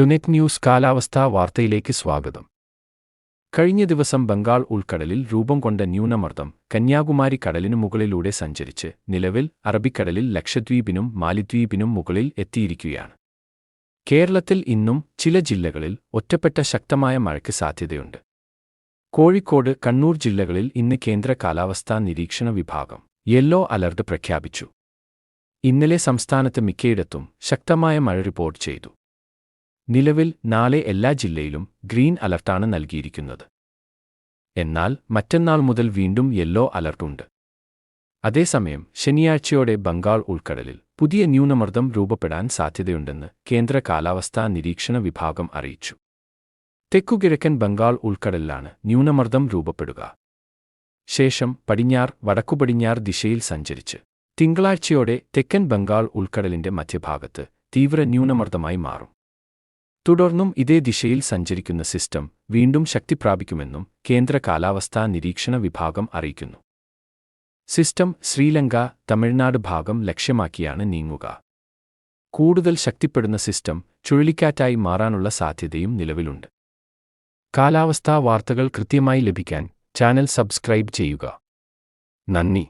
ടുനെറ്റ് news കാലാവസ്ഥാ വാർത്തയിലേക്ക് സ്വാഗതം. കഴിഞ്ഞ ദിവസം ബംഗാൾ ഉൾക്കടലിൽ രൂപം കൊണ്ട ന്യൂനമർദ്ദം കന്യാകുമാരി കടലിനു മുകളിലൂടെ സഞ്ചരിച്ച് നിലവിൽ അറബിക്കടലിൽ ലക്ഷദ്വീപിനും മാലിദ്വീപിനും മുകളിൽ എത്തിയിരിക്കുകയാണ്. കേരളത്തിൽ ഇന്നും ചില ജില്ലകളിൽ ഒറ്റപ്പെട്ട ശക്തമായ മഴയ്ക്ക് സാധ്യതയുണ്ട്. കോഴിക്കോട് കണ്ണൂർ ജില്ലകളിൽ ഇന്ന് കേന്ദ്ര കാലാവസ്ഥാ നിരീക്ഷണ വിഭാഗം യെല്ലോ അലർട്ട് പ്രഖ്യാപിച്ചു. ഇന്നലെ സംസ്ഥാനത്ത് മിക്കയിടത്തും ശക്തമായ മഴ റിപ്പോർട്ട് ചെയ്തു. നിലവിൽ നാളെ എല്ലാ ജില്ലയിലും ഗ്രീൻ അലർട്ടാണ് നൽകിയിരിക്കുന്നത്. എന്നാൽ മറ്റന്നാൾ മുതൽ വീണ്ടും യെല്ലോ അലർട്ടുണ്ട്. അതേസമയം ശനിയാഴ്ചയോടെ ബംഗാൾ ഉൾക്കടലിൽ പുതിയ ന്യൂനമർദ്ദം രൂപപ്പെടാൻ സാധ്യതയുണ്ടെന്ന് കേന്ദ്ര കാലാവസ്ഥാ നിരീക്ഷണ വിഭാഗം അറിയിച്ചു. തെക്കുകിഴക്കൻ ബംഗാൾ ഉൾക്കടലിലാണ് ന്യൂനമർദ്ദം രൂപപ്പെടുക. ശേഷം പടിഞ്ഞാർ വടക്കുപടിഞ്ഞാർ ദിശയിൽ സഞ്ചരിച്ച് തിങ്കളാഴ്ചയോടെ തെക്കൻ ബംഗാൾ ഉൾക്കടലിന്റെ മധ്യഭാഗത്ത് തീവ്ര ന്യൂനമർദ്ദമായി മാറും. തുടർന്നും ഇതേ ദിശയിൽ സഞ്ചരിക്കുന്ന സിസ്റ്റം വീണ്ടും ശക്തി പ്രാപിക്കുമെന്നും കേന്ദ്ര കാലാവസ്ഥാ നിരീക്ഷണ വിഭാഗം അറിയിക്കുന്നു. സിസ്റ്റം ശ്രീലങ്ക തമിഴ്നാട് ഭാഗം ലക്ഷ്യമാക്കിയാണ് നീങ്ങുക. കൂടുതൽ ശക്തിപ്പെടുന്ന സിസ്റ്റം ചുഴലിക്കാറ്റായി മാറാനുള്ള സാധ്യതയും നിലവിലുണ്ട്. കാലാവസ്ഥാ വാർത്തകൾ കൃത്യമായി ലഭിക്കാൻ ചാനൽ സബ്സ്ക്രൈബ് ചെയ്യുക. നന്ദി.